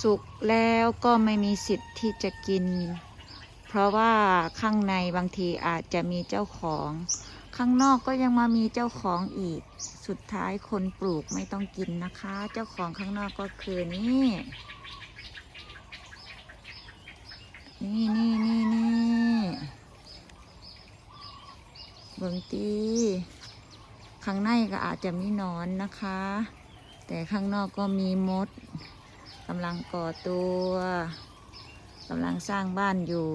สุกแล้วก็ไม่มีสิทธิ์ที่จะกิน เพราะว่าข้างในบางทีอาจจะมีเจ้าของ ข้างนอกก็ยังมามีเจ้าของอีก สุดท้ายคนปลูกไม่ต้องกินนะคะ เจ้าของข้างนอกก็คือนี่นี่นี่นี่นี่เบิ่งตีข้างในก็อาจจะมีนอนนะคะ แต่ข้างนอกก็มีมด กำลังก่อตัวกำลังสร้างบ้านอยู่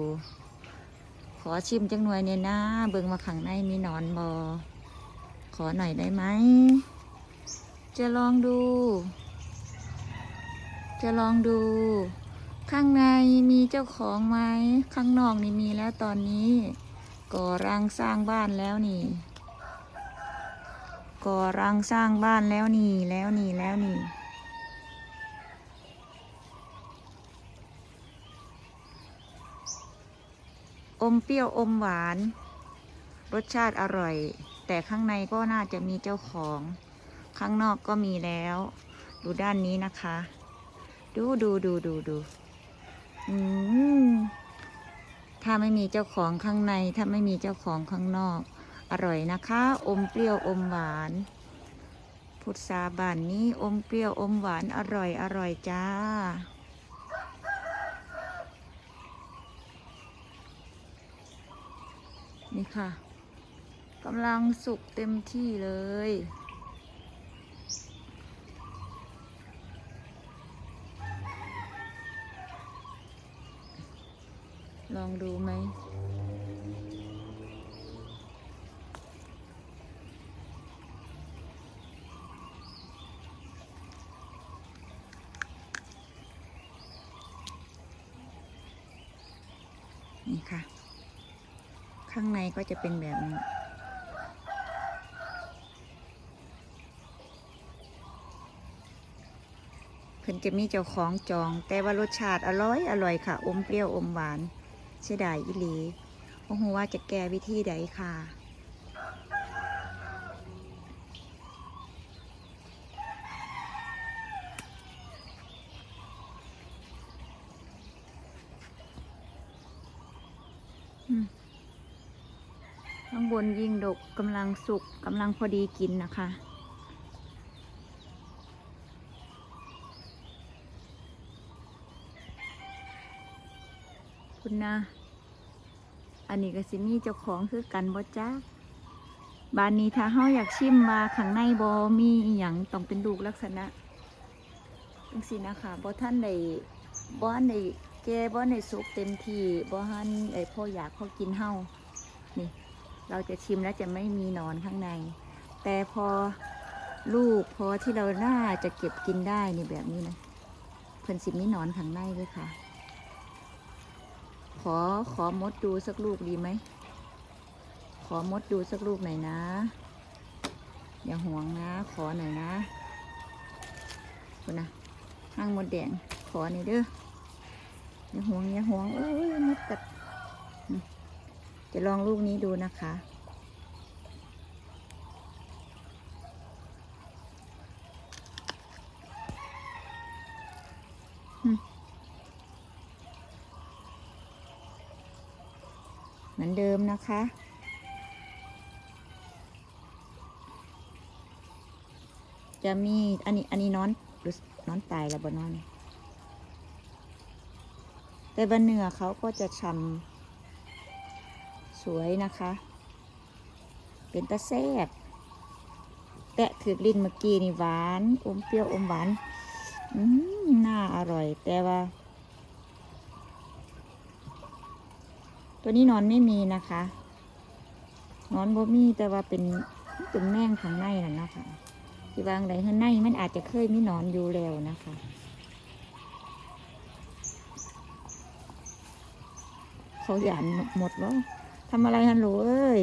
ขอชิมจังหน่วยเนี่ยนะ เบิ่งมาข้างในมีหนอนบอขอหน่อยได้ไหม จะลองดู จะลองดู ข้างในมีเจ้าของไหม ข้างนอกนี่มีแล้วตอนนี้ ก่อรังสร้างบ้านแล้วนี่ ก่อรังสร้างบ้านแล้วนี่ แล้วนี่แล้วนี่ อมเปรี้ยวอมหวาน รสชาติอร่อย แต่ข้างในก็น่าจะมีเจ้าของ ข้างนอกก็มีแล้ว ดูด้านนี้นะคะ ดูดูดูดูดูอืมถ้าไม่มีเจ้าของข้างใน ถ้าไม่มีเจ้าของข้างนอก อร่อยนะคะ อมเปรี้ยวอมหวาน พุทราบานนี้อมเปรี้ยวอมหวานอร่อยอร่อยจ้า นี่ค่ะกำลังสุกเต็มที่เลย ลองดูไหมนี่ค่ะ ข้างในก็จะเป็นแบบนี้ เพิ่นจะมีเจ้าของจอง แต่ว่ารสชาติอร่อยอร่อยค่ะ อมเปรี้ยวอมหวานเสียดายอีหลีโอ้โหว่าจะแก้วิธีใดค่ะอืม ข้างบนยิงดกกำลังสุกกำลังพอดีกินนะคะ คุณนะ อันนี้ก็สิมีเจ้าของคือกันบ่จ้าบานนี้ถ้าเฮาอยากชิมมาข้างในบ่มีอย่างต้องเป็นลูกลักษณะจังซี่นะคะบ่ท่านได้บ่ทันได้แก่บ่ทันได้สุกเต็มที่บ่ทันไอ้พ่ออยากพอกินเฮานี่ เราจะชิมแล้วจะไม่มีนอนข้างใน แต่พอลูกพอที่เราน่าจะเก็บกินได้นี่แบบนี้นะเพิ่นสิมีนอนข้างในด้วยค่ะ ขอขอมดดูสักลูกดีไหม ขอมดดูสักลูกหน่อยนะ อย่าห่วงนะ ขอหน่อยนะคุณนะห้างมดแดงขอหน่อยเด้ออย่าห่วงอย่าห่วงเอ้ยมดกัด จะลองลูกนี้ดูนะคะ เหมือนเดิมนะคะ จะมีอันนี้อันนี้นอนรือนอนตายแล้วบนนอนแต่บนเนื้อเขาก็จะฉ่ำ สวยนะคะ เป็นตะแซบแตะถือลิ้นเมื่อกี้นี่หวานอมเปรี้ยวอมหวานอืมน่าอร่อย แต่ว่า ตัวนี้นอนไม่มีนะคะ นอนบ่มีแต่ว่าเป็นเป็นแมงข้างในน่ะนะคะที่วางใดข้างในมันอาจจะเคยมีนอนอยู่แล้วนะคะเขาหยานหมดแล้ว ทำอะไรฮันหลเอ้ย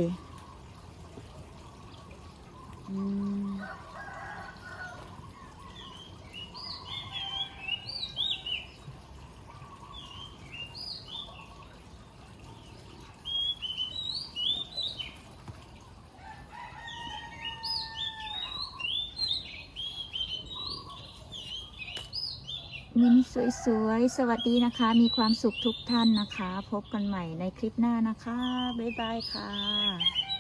อืมมินสวยๆ สวัสดีนะคะ มีความสุขทุกท่านนะคะ พบกันใหม่ในคลิปหน้านะคะ บ๊ายบายค่ะ